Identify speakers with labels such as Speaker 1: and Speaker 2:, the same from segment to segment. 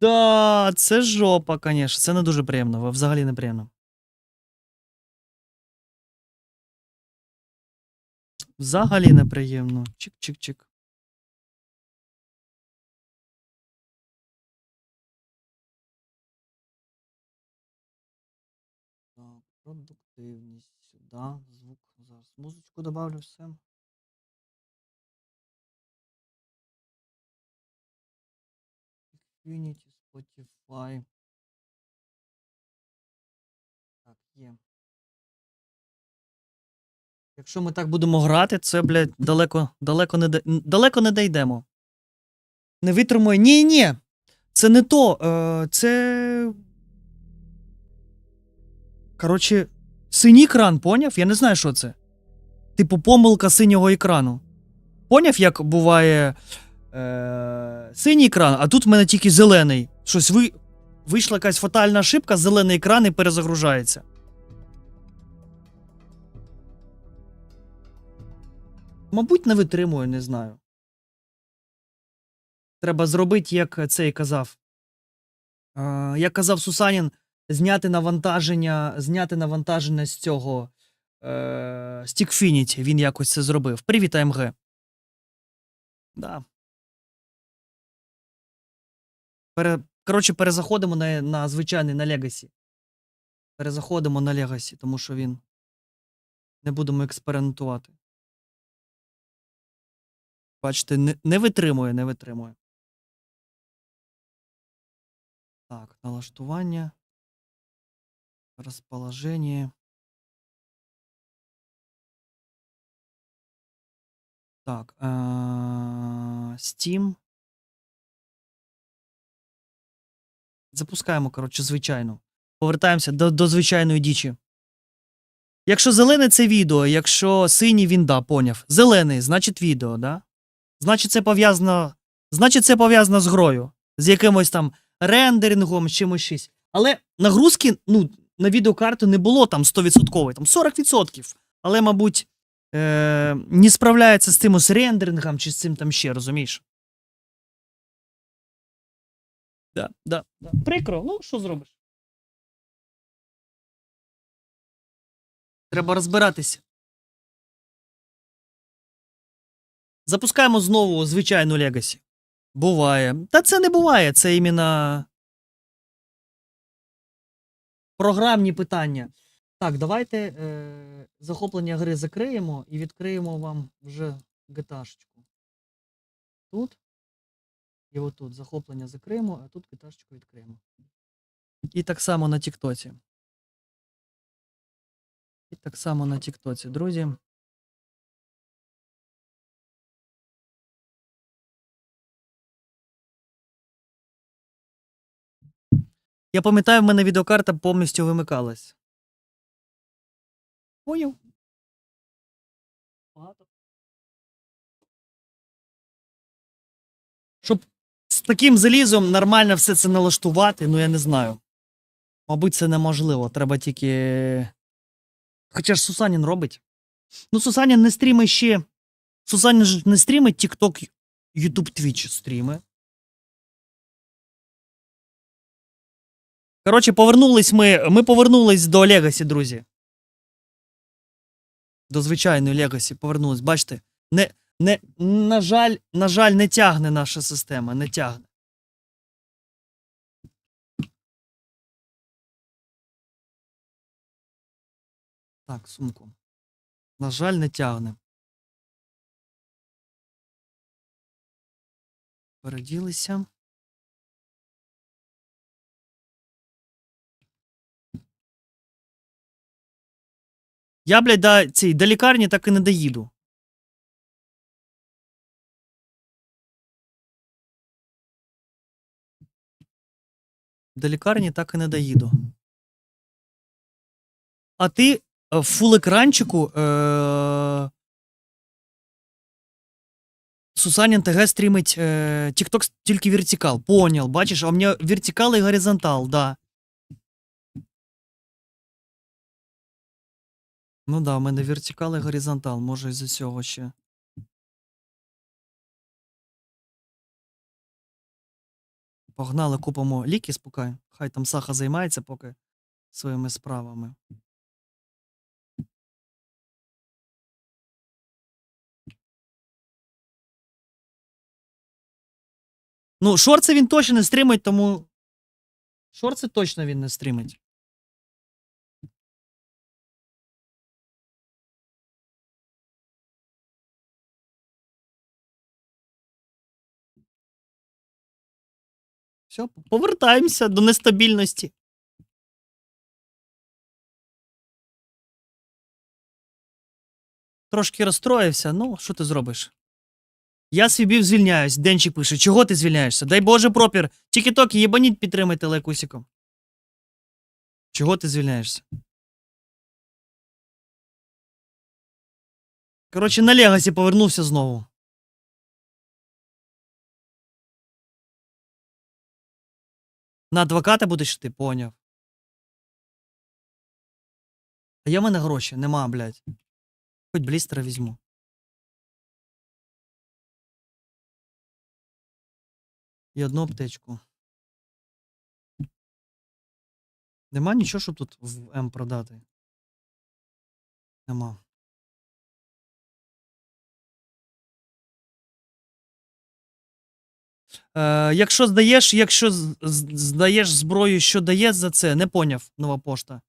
Speaker 1: Да, це жопа, конечно. Це не дуже приємно, взагалі не приємно. Взагалі неприємно. Чик-чик-чик. Продуктивність сюди. Звук. Зараз музичку добавлю все. Infinity, Spotify. Так, є. Якщо ми так будемо грати, це, блядь, далеко, далеко не, далеко не дійдемо. Не витримує. Ні, ні. Це не то. Е, це. Коротше, синій екран, поняв? Я не знаю, що це. Типу, помилка синього екрану. Поняв, як буває е, синій екран, а тут в мене тільки зелений. Щось ви... вийшла якась фатальна ошибка, зелений екран і перезагружається. Мабуть, не витримую, не знаю. Треба зробити, як цей казав. Е, як казав Сусанін, зняти навантаження, зняти навантаження з цього е, Stickfinity. Він якось це зробив. Привіт, АМГ. Да. Пере... Коротше, перезаходимо на, на звичайний на Legacy. Перезаходимо на Legacy, тому що він. Не будемо експериментувати. Бачите, не, не витримує, не витримує. Так, налаштування. Розположення. Так. Е- Steam. Запускаємо, коротше, звичайну. Повертаємося до, до звичайної дічі. Якщо зелене це відео, якщо синій він да, поняв. Зелений, значить відео, да? Значить, це пов'язано. Значить, це пов'язано з грою, з якимось там рендерингом, чимось щось. Але нагрузки, ну, на відеокарту не було там 100%, там 40%. Але, мабуть, е- не справляється з тим ось рендерингом чи з цим там ще, розумієш? Да, да, да. Прикро, ну що зробиш? Треба розбиратися. Запускаємо знову звичайну Legacy. Буває. Та це не буває, це іменно програмні питання. Так, давайте е, захоплення гри закриємо і відкриємо вам вже GTA-шечку. Тут. І отут захоплення закриємо, а тут GTA-шечку відкриємо. І так само на Тіктоці. І так само на Тіктоці, друзі. Я пам'ятаю, в мене відеокарта повністю вимикалась. Поняв? Таким залізом нормально все це налаштувати, ну я не знаю. Мабуть, це неможливо. Треба тільки. Хоча ж Сусанін робить. Ну, Сусанін не стрімить ще. Сусанін ж не стрімить TikTok, YouTube, Twitch стріми. Коротше, повернулись ми. Ми повернулись до Легасі, друзі. До звичайної Легасі повернулись. Бачите, не, не, на жаль, на жаль, не тягне наша система, не тягне. Так, сумку. На жаль, не тягне. Переділися. Я, блядь, до, цій, до лікарні так і не доїду. До лікарні так і не доїду. А ти е, в фул екранчику е- Сусанін ТГ стрімить е- тільки вертикал. Понял, бачиш, а у мене вертикал і горизонтал, да. Ну да, у мене вертикал і горизонтал, може із-за цього ще. Погнали, купимо ліки спокійно. Хай там Саха займається поки своїми справами. Ну, шорти він точно не стримить, тому. Шорти точно він не стримить. Все, повертаємося до нестабільності. Трошки розстроївся, ну, що ти зробиш? Я свій бів звільняюсь. Денчик пише, чого ти звільняєшся? Дай Боже пропір. Тік-ток, єбаніть підтримайте лайкусиком. Чого ти звільняєшся? Коротше, на Легасі повернувся знову. На адвоката будеш йти, поняв. А є в мене гроші? Нема, блядь. Хоч блістера візьму. І одну аптечку. Нема нічого, щоб тут в М продати. Нема. Е, якщо здаєш, якщо здаєш зброю, що дає за це, не поняв нова пошта.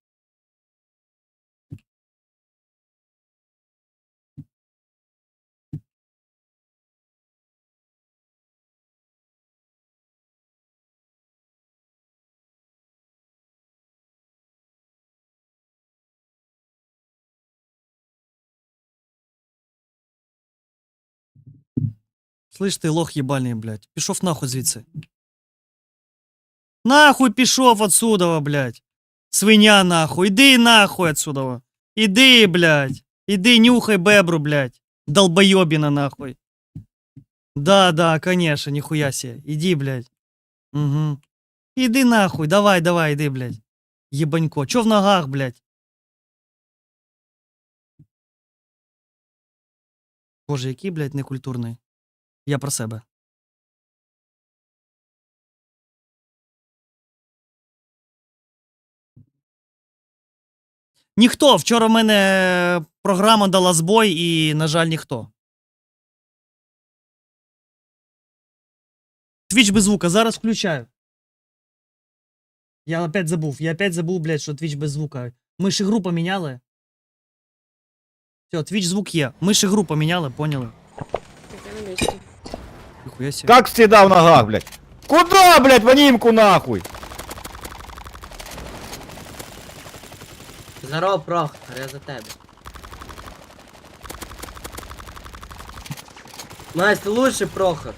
Speaker 1: Слышь, ти лох єбальний, блядь. Пішов нахуй звідси. Нахуй пішов отсюда, блядь. Свиня нахуй. Іди нахуй отсюда. Іди, блядь. Іди нюхай бебру, блядь. Долбоебина нахуй. Да, да, конечно, нихуя себе. Иди, блядь. Угу. Иди нахуй, давай, давай, иди, блядь. Ебанько. Чё в ногах, блядь? Боже, який, блядь, некультурний. Я про себе. Ніхто. Вчора в мене програма дала збой і, на жаль, ніхто. Твіч без звука, зараз включаю. Я опять забув. Я опять забув, блядь, що твіч без звука. Ми ж ігру поміняли. Все, твіч звук є. Ми ж ігру поміняли, поняли?
Speaker 2: Я на месте.
Speaker 1: Ніхуя себе.
Speaker 3: Как всегда в ногах, блядь. Куда, блядь, в анимку нахуй?
Speaker 2: Здорово, Прохор, я за тебе. Настя, лучше Прохор.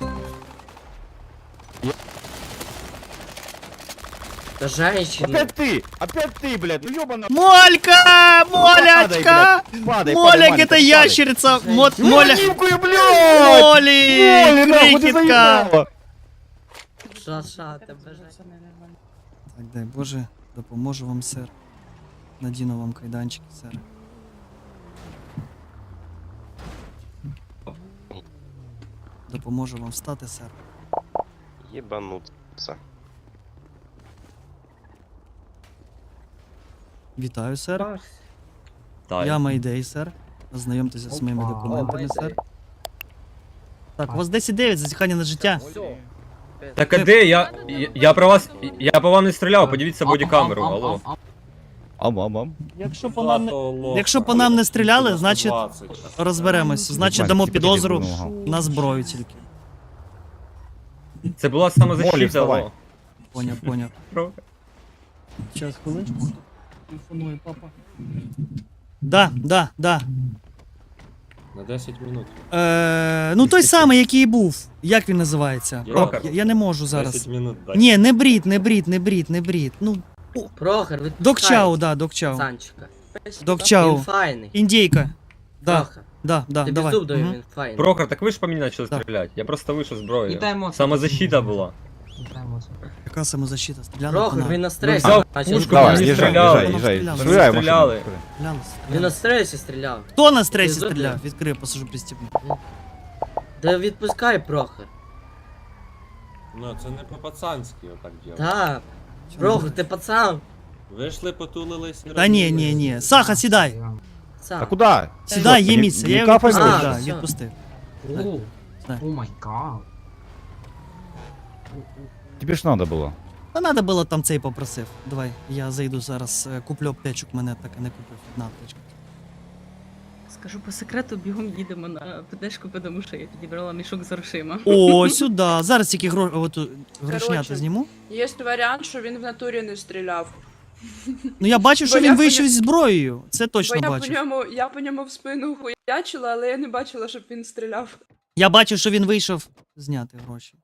Speaker 2: Да женщина.
Speaker 3: Опять ты, опять ты, блядь, ну ёбана.
Speaker 1: Молька! Молячка!
Speaker 3: Падай, блядь, падай,
Speaker 1: Моляк,
Speaker 3: падай,
Speaker 1: это
Speaker 3: маленькая, падай.
Speaker 1: ящерица! Мот,
Speaker 3: Ну, в
Speaker 1: моля...
Speaker 3: анимку, я, блядь!
Speaker 1: Молі!
Speaker 3: Моли, нахуй, ты
Speaker 1: Крихітка!
Speaker 3: заебала.
Speaker 2: Ша-ша, тебе женщина.
Speaker 1: Так, дай Боже, допоможу вам, сер. Надіну вам кайданчики, сер. Допоможу вам встати, сер.
Speaker 4: Ебануться.
Speaker 1: Вітаю, сер.
Speaker 5: Так.
Speaker 1: Я Майдей, сер. Ознайомтеся з моїми документами, сер. Так, у вас 10-9, зазіхання на життя.
Speaker 5: Так а де? Я, я, я про вас. Я по вам не стріляв, подивіться бодікамеру, алло.
Speaker 3: Ам, ам, ам.
Speaker 1: Якщо по нам не, якщо по нам не стріляли, значить розберемось. Значить дамо підозру на зброю тільки.
Speaker 5: Це була
Speaker 3: Молі,
Speaker 5: самозащита,
Speaker 3: вставай.
Speaker 5: алло.
Speaker 1: Поняв, поняв.
Speaker 5: Про-
Speaker 1: Сейчас, хвилинку. Телефонує папа. Да, да, да.
Speaker 6: На 10 минут.
Speaker 1: Е, ну той самий, який і був. Як він називається?
Speaker 5: Брокер.
Speaker 1: Я, я не можу
Speaker 6: 10
Speaker 1: зараз.
Speaker 6: минут дай.
Speaker 1: Ні, не брід, не брід, не брід, не брід. Ну,
Speaker 2: Прохор, відпускай.
Speaker 1: докчау, да, докчау.
Speaker 2: Санчика.
Speaker 1: Докчау.
Speaker 2: Він файний.
Speaker 1: Індійка. Да,
Speaker 2: Прохор.
Speaker 1: да, да,
Speaker 2: Тобі
Speaker 1: давай.
Speaker 2: зуб даю,
Speaker 1: Мгм.
Speaker 2: він файний.
Speaker 5: Прохор, так ви ж по мені почали
Speaker 1: Так.
Speaker 5: стріляти. Я просто вийшов зброю.
Speaker 7: Вітаємо.
Speaker 5: Самозащита була.
Speaker 1: Яка самозащита? Стріляли по
Speaker 2: Прохор,
Speaker 1: нам.
Speaker 2: він на стресі.
Speaker 5: взяв
Speaker 2: Значить,
Speaker 5: пушку,
Speaker 2: він
Speaker 3: Давай,
Speaker 5: Вони
Speaker 3: езжай,
Speaker 5: стріляли.
Speaker 3: езжай, езжай.
Speaker 1: Вони
Speaker 3: Швыряй
Speaker 5: стріляли.
Speaker 3: машину.
Speaker 1: Стріляли,
Speaker 2: Він на
Speaker 1: стріляли.
Speaker 2: стресі стріляв.
Speaker 1: Хто на стресі
Speaker 2: Ти зуб
Speaker 1: стріляв?
Speaker 2: дав?
Speaker 1: Відкрию, посажу пристібну.
Speaker 2: Да відпускай, Прохор.
Speaker 6: Ну, це не по-пацанськи отак ділати.
Speaker 2: Так. Прохор, ти пацан.
Speaker 6: Вийшли, потулились і
Speaker 1: Та ні, ні,
Speaker 6: розбились.
Speaker 1: ні. Саха, сідай.
Speaker 2: Пацан.
Speaker 3: А куда?
Speaker 1: Сідай, є
Speaker 3: Не-
Speaker 1: місце.
Speaker 3: не
Speaker 1: Я його
Speaker 3: капай
Speaker 1: відпустив,
Speaker 2: мені.
Speaker 1: да,
Speaker 2: А, все.
Speaker 1: відпустив.
Speaker 2: У,
Speaker 4: О май гад.
Speaker 3: Тебе ж надо было.
Speaker 1: Та треба було там цей попросив. Давай, я зайду зараз, е, куплю аптечок, мене так і не купив. Одна аптечка.
Speaker 7: Скажу по секрету, бігом їдемо на ПДшку, тому що я підібрала мішок з грошима.
Speaker 1: О, сюди. Зараз тільки гро... оту, грошнята
Speaker 8: Короче.
Speaker 1: зніму.
Speaker 8: Є варіант, що він в натурі не стріляв.
Speaker 1: Ну я бачу, що
Speaker 8: Бо
Speaker 1: він вийшов
Speaker 8: поня-
Speaker 1: зі зброєю. Це точно
Speaker 8: Бо я по ньому, я по ньому в спину хуячила, але я не бачила, щоб він стріляв.
Speaker 1: Я бачу, що він вийшов зняти гроші.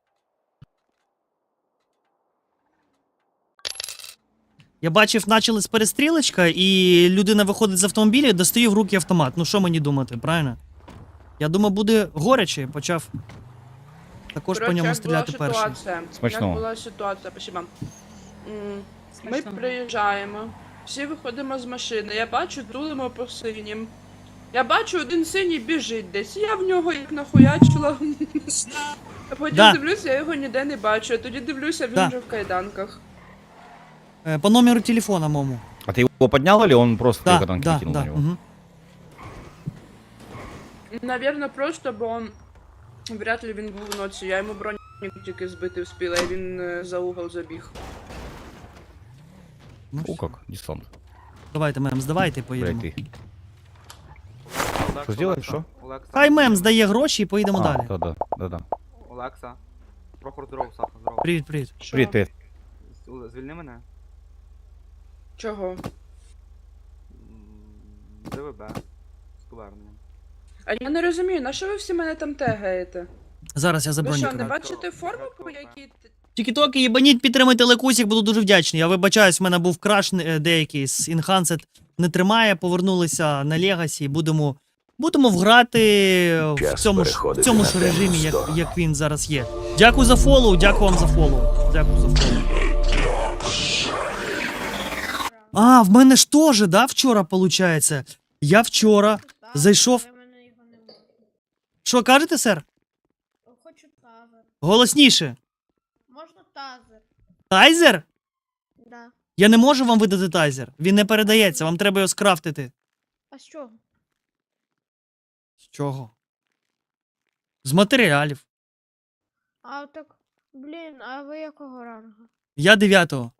Speaker 1: Я бачив, почалась перестрілочка, і людина виходить з автомобіля і достає в руки автомат. Ну що мені думати, правильно? Я думав, буде горяче, почав також по ньому
Speaker 8: як
Speaker 1: стріляти
Speaker 8: була ситуація.
Speaker 3: Смачного.
Speaker 8: Як була ситуація, спасибо. М, Ми
Speaker 7: Смачного.
Speaker 8: приїжджаємо, всі виходимо з машини. Я бачу, тулимо по синім. Я бачу, один синій біжить десь. Я в нього як нахуячила. А потім
Speaker 1: Да.
Speaker 8: дивлюся, я його ніде не бачу. А тоді дивлюся, він
Speaker 1: Да.
Speaker 8: вже в кайданках.
Speaker 1: Е, По номеру телефона мому.
Speaker 3: А ты его поднял или он просто
Speaker 1: Да,
Speaker 3: да,
Speaker 1: да,
Speaker 3: кинул
Speaker 1: да.
Speaker 3: на него?
Speaker 1: Угу.
Speaker 8: Навірно, просто, бо вряд ли він був вночі. Я йому броню тільки збити вспіла, і він е, за угол забіг.
Speaker 1: Ну,
Speaker 3: О, как, десант.
Speaker 1: Давайте, мем, здавайте
Speaker 3: Блядь,
Speaker 1: поїдемо.
Speaker 3: ты. Что сделаешь, что?
Speaker 9: Олекса.
Speaker 1: Хай мем здає гроші і поїдемо
Speaker 3: А,
Speaker 1: далі.
Speaker 3: Да, да, да, да.
Speaker 9: Олекса. Прохор здоров, Саха, здоров.
Speaker 1: Привіт, привіт.
Speaker 3: Привет, привет.
Speaker 9: З- Звільни мене.
Speaker 8: Чого?
Speaker 9: ДВБ. З поверненням.
Speaker 8: А я не розумію, на що ви всі мене там тегаєте?
Speaker 1: Зараз я
Speaker 8: Ви
Speaker 1: заброню.
Speaker 8: що, не
Speaker 1: коротше.
Speaker 8: бачите форму, по якій т-
Speaker 1: Тільки-токи, їбаніть, підтримайте лекусік, буду дуже вдячний. Я вибачаюсь, в мене був краш е, деякий з Enhanced не тримає, повернулися на Legacy, будемо, будемо вграти в цьому ж, в цьому ж режимі, як, як він зараз є. Дякую за фоллоу, дякую вам за фоллоу. Дякую за фоллоу. А, в мене ж теж, да, вчора, виходить? Я вчора зайшов. Що кажете, сер?
Speaker 10: Хочу тазер.
Speaker 1: Голосніше.
Speaker 10: Можна тазер?
Speaker 1: Тайзер?
Speaker 10: Да.
Speaker 1: Я не можу вам видати тайзер. Він не передається, вам треба його скрафтити.
Speaker 10: А з чого?
Speaker 1: З чого? З матеріалів.
Speaker 10: А так, блін, а ви якого рангу?
Speaker 1: Я дев'ятого.